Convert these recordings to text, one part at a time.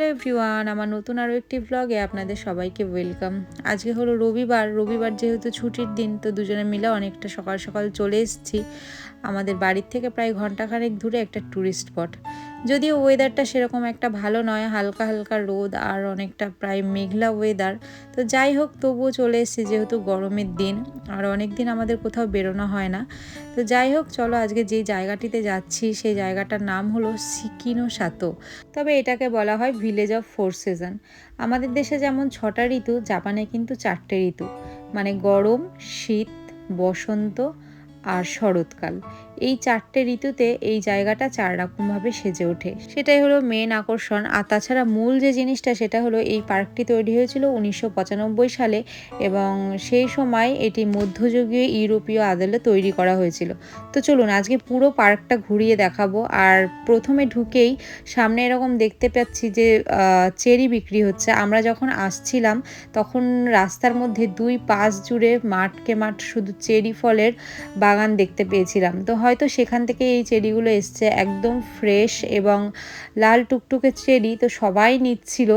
Hello everyone, আমার নতুন আরও একটি ব্লগে আপনাদের সবাইকে ওয়েলকাম আজকে হলো রবিবার রবিবার যেহেতু ছুটির দিন, তো দুজনে মিলে অনেকটা সকাল সকাল চলে এসেছি। আমাদের বাড়ির থেকে প্রায় ঘন্টাখানেক দূরে একটা টুরিস্ট স্পট যদিও ওয়েদারটা সেরকম একটা ভালো নয়, হালকা হালকা রোদ আর অনেকটা প্রায় মেঘলা ওয়েদার তো যাই হোক তবুও চলে এসেছি যেহেতু গরমের দিন, আর অনেক দিন আমাদের কোথাও বেরোনো হয় না। তো যাই হোক চলো আজকে যেই জায়গাটিতে যাচ্ছি সেই জায়গাটার নাম হলো সিকিনো সাতো, তবে এটাকে বলা হয় ভিলেজ অফ ফোর সিজন আমাদের দেশে যেমন ছটা ঋতু, জাপানে কিন্তু চারটে ঋতু মানে গরম, শীত, বসন্ত আর শরৎকাল। এই চারটে ঋতুতে এই জায়গাটা চার রকমভাবে সেজে ওঠে। সেটাই হলো মেন আকর্ষণ। আর তাছাড়া মূল যে জিনিসটা, সেটা হলো এই পার্কটি তৈরি হয়েছিল উনিশশো পঁচানব্বই সালে এবং সেই সময় এটি মধ্যযুগীয় ইউরোপীয় আদলে তৈরি করা হয়েছিল। তো চলুন, আজকে পুরো পার্কটা ঘুরিয়ে দেখাবো। আর প্রথমে ঢুকেই সামনে এরকম দেখতে পাচ্ছি যে চেরি বিক্রি হচ্ছে। আমরা যখন আসছিলাম, তখন রাস্তার মধ্যে দুই পাশ জুড়ে মাঠকে মাঠ শুধু চেরি ফলের বাগান দেখতে পেয়েছিলাম। তো হয়তো সেখান থেকে এই চেরিগুলো এসছে, একদম ফ্রেশ এবং লাল টুকটুকে চেরি তো সবাই নিচ্ছিল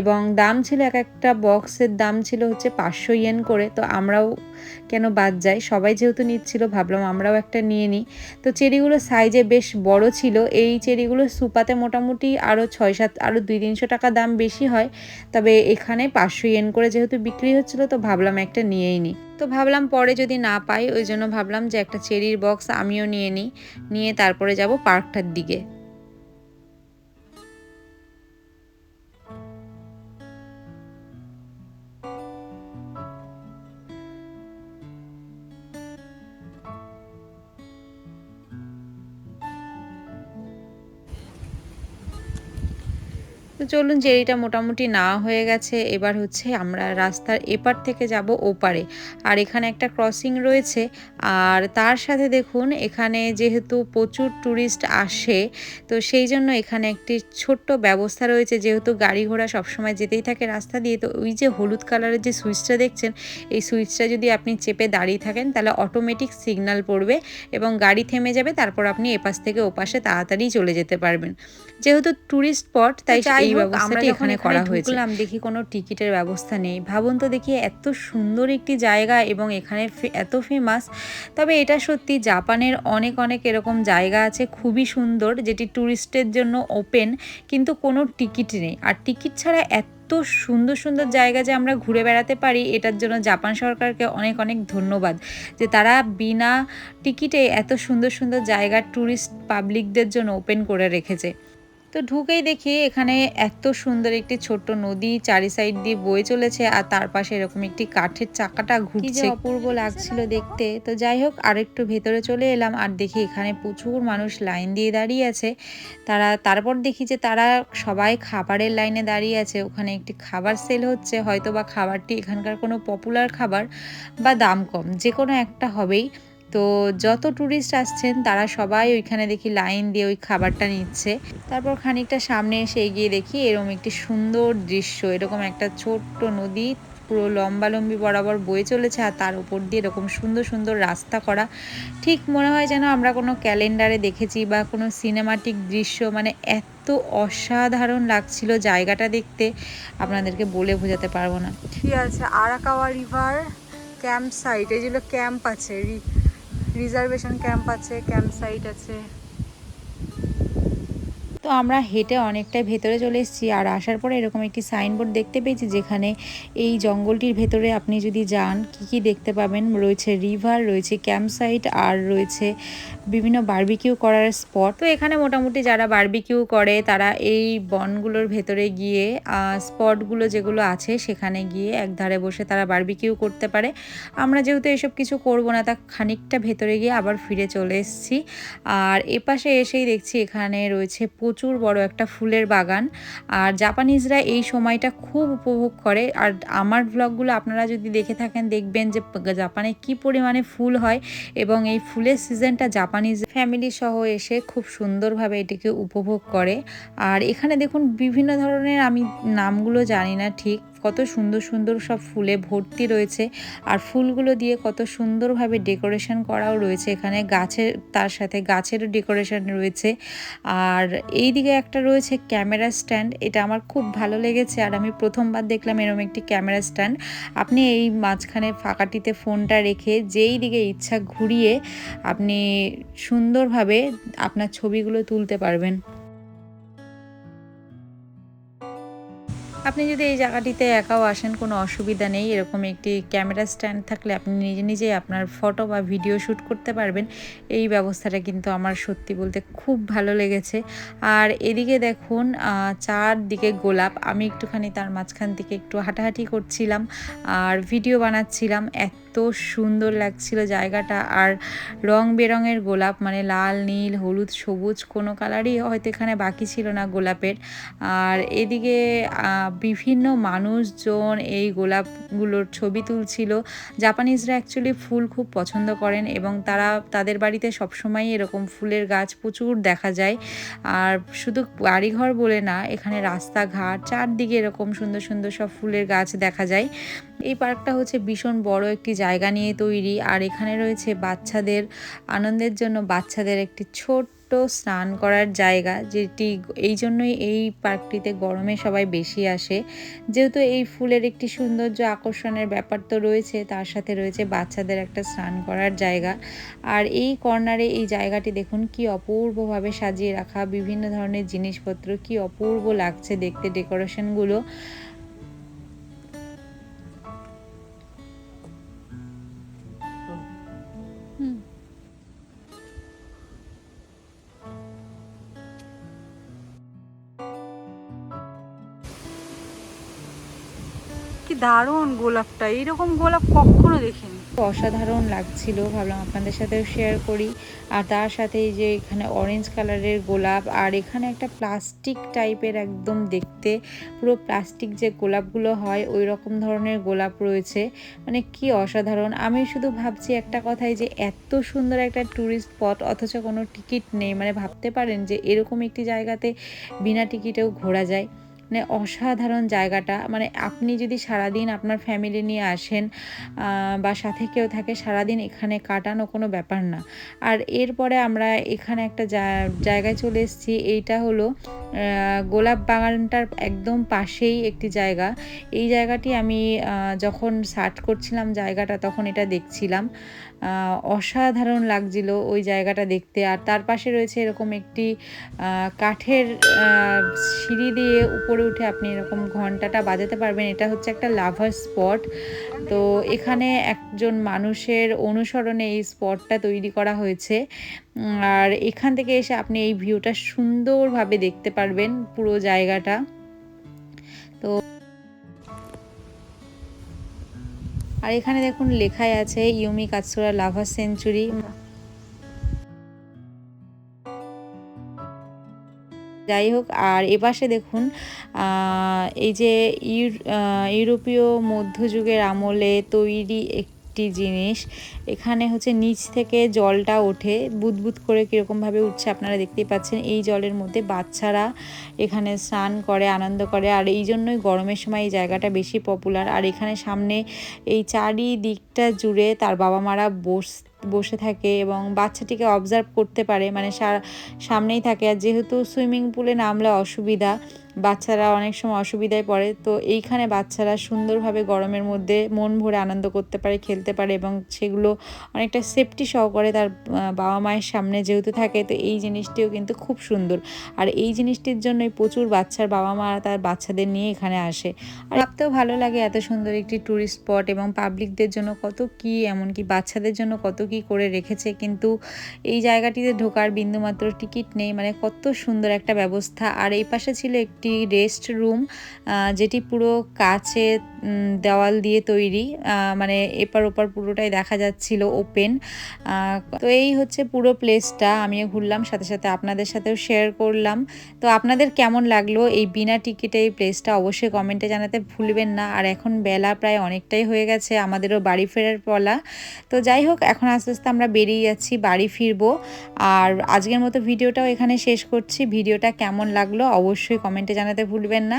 এবং দাম ছিল এক একটা বক্সের দাম ছিল হচ্ছে পাঁচশো ইয়েন করে, তো আমরাও কেন বাদ যায়? সবাই যেহেতু নিচ্ছিল, ভাবলাম আমরাও একটা নিয়ে নিই। তো চেরিগুলো সাইজে বেশ বড় ছিল। এই চেরিগুলো সুপাতে মোটামুটি আরও ছয় সাত আরও দুই তিনশো টাকা দাম বেশি হয়। তবে এখানে পাঁচশো ইয়েন করে যেহেতু বিক্রি হচ্ছিল, তো ভাবলাম একটা নিয়েই নিই। তো ভাবলাম পরে যদি না পাই, ওই জন্য ভাবলাম যে একটা চেরির বক্স আমিও নিয়ে নিই। নিয়ে তারপরে যাব পার্কটার দিকে। তো চলুন জেরিটা মোটামুটি না হয়ে গেছে এবার হচ্ছে আমরা রাস্তার এপার থেকে যাব ওপারে। আর এখানে একটা ক্রসিং রয়েছে আর তার সাথে দেখুন এখানে যেহেতু প্রচুর ট্যুরিস্ট আসে তো সেই জন্য এখানে একটি ছোট্ট ব্যবস্থা রয়েছে। যেহেতু গাড়ি ঘোড়া সবসময় যেতেই থাকে রাস্তা দিয়ে তো ওই যে হলুদ কালারের যে সুইচটা দেখছেন এই সুইচটা যদি আপনি চেপে দাঁড়িয়ে থাকেন তাহলে অটোমেটিক সিগনাল পড়বে এবং গাড়ি থেমে যাবে তারপর আপনি এপাশ থেকে ওপাশে তাড়াতাড়ি চলে যেতে পারবেন। যেহেতু ট্যুরিস্ট স্পট তাই এই ব্যবস্থাটি এখানে করা হয়েছে। দেখি কোনো টিকিটের ব্যবস্থা নেই। ভাবুন তো দেখি এত সুন্দর একটি জায়গা এবং এখানে এত ফেমাস তবে এটা সত্যি জাপানের অনেক অনেক এরকম জায়গা আছে খুবই সুন্দর যেটি ট্যুরিস্টের জন্য ওপেন কিন্তু কোনো টিকিট নেই। আর টিকিট ছাড়া এত সুন্দর সুন্দর জায়গা যে আমরা ঘুরে বেড়াতে পারি এটার জন্য জাপান সরকারকে অনেক অনেক ধন্যবাদ। যে তারা বিনা টিকিটে এত সুন্দর সুন্দর জায়গা ট্যুরিস্ট পাবলিকদের জন্য ওপেন করে রেখেছে। তো ঢুকেই দেখি এখানে এত সুন্দর একটি ছোট্ট নদী চারি সাইড দিয়ে বয়ে চলেছে আর তার পাশে এরকম একটি কাঠের চাকাটা ঘুরছে। অপূর্ব লাগছিল দেখতে। তো যাই হোক আর একটু ভেতরে চলে এলাম আর দেখি এখানে প্রচুর মানুষ লাইন দিয়ে দাঁড়িয়ে আছে। তারা তারপর দেখি যে তারা সবাই খাবারের লাইনে দাঁড়িয়ে আছে। ওখানে একটি খাবার সেল হচ্ছে হয়তো বা খাবারটি এখানকার কোনো পপুলার খাবার বা দাম কম। যে কোনো একটা হবেই। তো যত ট্যুরিস্ট আসছেন, তারা সবাই ওইখানে দেখি লাইন দিয়ে ওই খাবারটা নিচ্ছে। তারপর খানিকটা সামনে এসে এগিয়ে দেখি এরকম একটি সুন্দর দৃশ্য। এরকম একটা ছোট্ট নদী, পুরো লম্বালম্বি বরাবর বয়ে চলেছে আর তার উপর দিয়ে এরকম সুন্দর সুন্দর রাস্তা করা। ঠিক মনে হয় যেন আমরা কোনো ক্যালেন্ডারে দেখেছি বা কোনো সিনেমাটিক দৃশ্য। মানে এত অসাধারণ লাগছিল জায়গাটা দেখতে। আপনাদেরকে বলে বোঝাতে পারব না। ঠিক আছে, আরাকাওয়া রিভার ক্যাম্প সাইট এই যেগুলো ক্যাম্প আছে রিজার্ভেশন ক্যাম্প আছে, ক্যাম্প সাইট আছে। তো আমরা হেঁটে অনেকটাই ভেতরে চলে এসেছি আর আসার পরে এরকম একটি সাইনবোর্ড দেখতে পেয়েছি যেখানে এই জঙ্গলটির ভেতরে আপনি যদি যান, কি কি দেখতে পাবেন? রয়েছে রিভার, রয়েছে ক্যাম্প সাইট আর রয়েছে বিভিন্ন বার্বিকিউ করার স্পট তো এখানে মোটামুটি যারা বার্বিকিউ করে, তারা এই বনগুলোর ভেতরে গিয়ে স্পটগুলো যেগুলো আছে সেখানে গিয়ে একধারে বসে তারা বার্বিকিউ করতে পারে। আমরা যেহেতু এসব কিছু করব না, তা খানিকটা ভেতরে গিয়ে আবার ফিরে চলে এসেছি। আর এপাশে এসেই দেখছি এখানে রয়েছে প্রচুর বড় একটা ফুলের বাগান। আর জাপানিজরা এই সময়টা খুব উপভোগ করে। আর আমার ব্লগগুলো আপনারা যদি দেখে থাকেন, দেখবেন যে জাপানে কি পরিমাণে ফুল হয় এবং এই ফুলের সিজনটা জাপানিজ ফ্যামিলি সহ এসে খুব সুন্দরভাবে এটিকে উপভোগ করে। আর এখানে দেখুন বিভিন্ন ধরনের আমি নামগুলো জানি না ঠিক। কত সুন্দর সুন্দর সব ফুলে ভর্তি রয়েছে। আর ফুলগুলো দিয়ে কত সুন্দরভাবে ডেকোরেশন করাও রয়েছে। এখানে গাছের, তার সাথে গাছেরও ডেকোরেশন রয়েছে। আর এই দিকে একটা রয়েছে ক্যামেরা স্ট্যান্ড। এটা আমার খুব ভালো লেগেছে। আর আমি প্রথমবার দেখলাম এরকম একটি ক্যামেরা স্ট্যান্ড। আপনি এই মাঝখানে ফাঁকাটিতে ফোনটা রেখে যেই দিকে ইচ্ছা ঘুরিয়ে আপনি সুন্দরভাবে আপনার ছবিগুলো তুলতে পারবেন। আপনি যদি এই জায়গাটিতে একাও আসেন, কোনো অসুবিধা নেই। এরকম একটি ক্যামেরা স্ট্যান্ড থাকলে আপনি নিজে নিজেই আপনার ফটো বা ভিডিও শ্যুট করতে পারবেন। এই ব্যবস্থাটা কিন্তু আমার সত্যি বলতে খুব ভালো লেগেছে। আর এদিকে দেখুন চারদিকে গোলাপ। আমি একটুখানি তার মাঝখান থেকে একটু হাঁটাহাঁটি করছিলাম আর ভিডিও বানাচ্ছিলাম। এত সুন্দর লাগছিল জায়গাটা। আর রং বেরঙের গোলাপ মানে লাল, নীল, হলুদ, সবুজ, কোনো কালারই হয়তো এখানে বাকি ছিল না গোলাপের। আর এদিকে বিভিন্ন মানুষজন এই গোলাপগুলোর ছবি তুলছিল। জাপানিজরা অ্যাকচুয়ালি ফুল খুব পছন্দ করেন এবং তারা তাদের বাড়িতে সবসময় এরকম ফুলের গাছ প্রচুর দেখা যায়। আর শুধু বাড়িঘর বলে না, এখানে রাস্তাঘাট, চারদিকে এরকম সুন্দর সুন্দর সব ফুলের গাছ দেখা যায়। এই পার্কটা হচ্ছে ভীষণ বড় একটি জায়গা নিয়ে তৈরি, আর এখানে রয়েছে বাচ্চাদের, আনন্দের জন্য বাচ্চাদের একটি ছোট্ট স্নান করার জায়গা, যেটি এই জন্যই এই পার্কটিতে গরমে সবাই বেশি আসে। যেহেতু এই ফুলের একটি সৌন্দর্য আকর্ষণের ব্যাপার তো রয়েছে, তার সাথে রয়েছে বাচ্চাদের একটা স্নান করার জায়গা। আর এই কর্নারে এই জায়গাটি দেখুন, কি অপূর্বভাবে সাজিয়ে রাখা, বিভিন্ন ধরনের জিনিসপত্র, কি অপূর্ব লাগছে দেখতে ডেকোরেশনগুলো। কি দারুণ গোলাপটা, এইরকম গোলাপ কখনো দেখিনি। অসাধারণ লাগছিল, ভাবলাম আপনাদের সাথেও শেয়ার করি। আর তার সাথে এই যে এখানে অরেঞ্জ কালারের গোলাপ, আর এখানে একটা প্লাস্টিক টাইপের একদম দেখতে, পুরো প্লাস্টিক যে গোলাপগুলো হয় ওই রকম ধরনের গোলাপ রয়েছে। মানে কি অসাধারণ। আমি শুধু ভাবছি একটা কথাই যে, এত সুন্দর একটা ট্যুরিস্ট স্পট অথচ কোনো টিকিট নেই। মানে ভাবতে পারেন যে, এরকম একটি জায়গাতে বিনা টিকিটেও ঘোরা যায়। মানে অসাধারণ জায়গাটা মানে আপনি যদি সারাদিন আপনার ফ্যামিলি নিয়ে আসেন বা সাথে কেউ থাকে, সারাদিন এখানে কাটানো কোনো ব্যাপার না। আর এরপরে আমরা এখানে একটা জায়গায় চলে এসেছি, এইটা হলো গোলাপ বাগানটার একদম পাশেই একটি জায়গা। এই জায়গাটি আমি যখন সার্চ করছিলাম জায়গাটা, তখন এটা দেখছিলাম। অসাধারণ লাগছিল ওই জায়গাটা দেখতে। আর তার পাশে রয়েছে এরকম একটি কাঠের সিঁড়ি দিয়ে উপরে উঠে আপনি এরকম ঘন্টাটা বাজাতে পারবেন। এটা হচ্ছে একটা লাভার স্পট। তো এখানে একজন মানুষের অনুসরণে এই স্পটটা তৈরি করা হয়েছে। আর এখান থেকে এসে আপনি এই ভিউটা সুন্দরভাবে দেখতে পারবেন পুরো জায়গাটা। তো আর এখানে দেখুন লেখাই আছে, ইউমি কাতসুরা লাভার সেঞ্চুরি। যাই হোক, আর এপাশে দেখুন এই যে ইউরোপীয় মধ্যযুগের আমলে তৈরি একটি জিনিস। এখানে হচ্ছে নিচ থেকে জলটা ওঠে। বুদবুদ করে কীরকমভাবে উঠছে আপনারা দেখতেই পাচ্ছেন। এই জলের মধ্যে বাচ্চারা এখানে স্নান করে, আনন্দ করে। আর এই জন্যই গরমের সময় এই জায়গাটা বেশি পপুলার আর এখানে সামনে এই চারিদিকটা জুড়ে তার বাবা মারা বস, বসে থাকে এবং বাচ্চাটিকে অবজার্ভ করতে পারে। মানে সামনেই থাকে। আর যেহেতু সুইমিং পুলে নামলে অসুবিধা বাচ্চারা অনেক সময় অসুবিধায় পড়ে, তো এইখানে বাচ্চারা সুন্দরভাবে গরমের মধ্যে মন ভরে আনন্দ করতে পারে, খেলতে পারে এবং সেগুলো অনেকটা সেফটি সহকারে তার বাবা মায়ের সামনে যেহেতু থাকে, তো এই জিনিসটিও কিন্তু খুব সুন্দর। আর এই জিনিসটির জন্যই প্রচুর বাচ্চার বাবা মা তার বাচ্চাদের নিয়ে এখানে আসে। আর ভাবতেও ভালো লাগে এত সুন্দর একটি ট্যুরিস্ট স্পট এবং পাবলিকদের জন্য কত কি, এমনকি বাচ্চাদের জন্য কত কি করে রেখেছে, কিন্তু এই জায়গাটিতে ঢোকার বিন্দুমাত্র টিকিট নেই মানে কত সুন্দর একটা ব্যবস্থা। আর এই পাশে ছিল একটি রেস্ট রুম যেটি পুরো কাচে উম, দেওয়াল দিয়ে তৈরি মানে এপার ওপার পুরোটাই দেখা যাচ্ছিল ওপেন তো এই হচ্ছে পুরো প্লেসটা আমিও ঘুরলাম, সাথে সাথে আপনাদের সাথেও শেয়ার করলাম। তো আপনাদের কেমন লাগল এই বিনা টিকিটে এই প্লেসটা অবশ্যই কমেন্টে জানাতে ভুলবেন না। আর এখন বেলা প্রায় অনেকটাই হয়ে গেছে, আমাদেরও বাড়ি ফেরার পলা। তো যাই হোক, এখন আস্তে আস্তে আমরা বেরিয়ে যাচ্ছি, বাড়ি ফিরবো। আর আজকের মতো ভিডিওটাও এখানে শেষ করছি। ভিডিওটা কেমন লাগল অবশ্যই কমেন্টে জানাতে ভুলবেন না।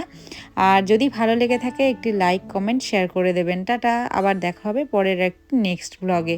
আর যদি ভালো লেগে থাকে, একটি লাইক কমেন্ট শেয়ার করে দেবেন। টাটা আবার দেখা হবে পরের এক নেক্সট ব্লগে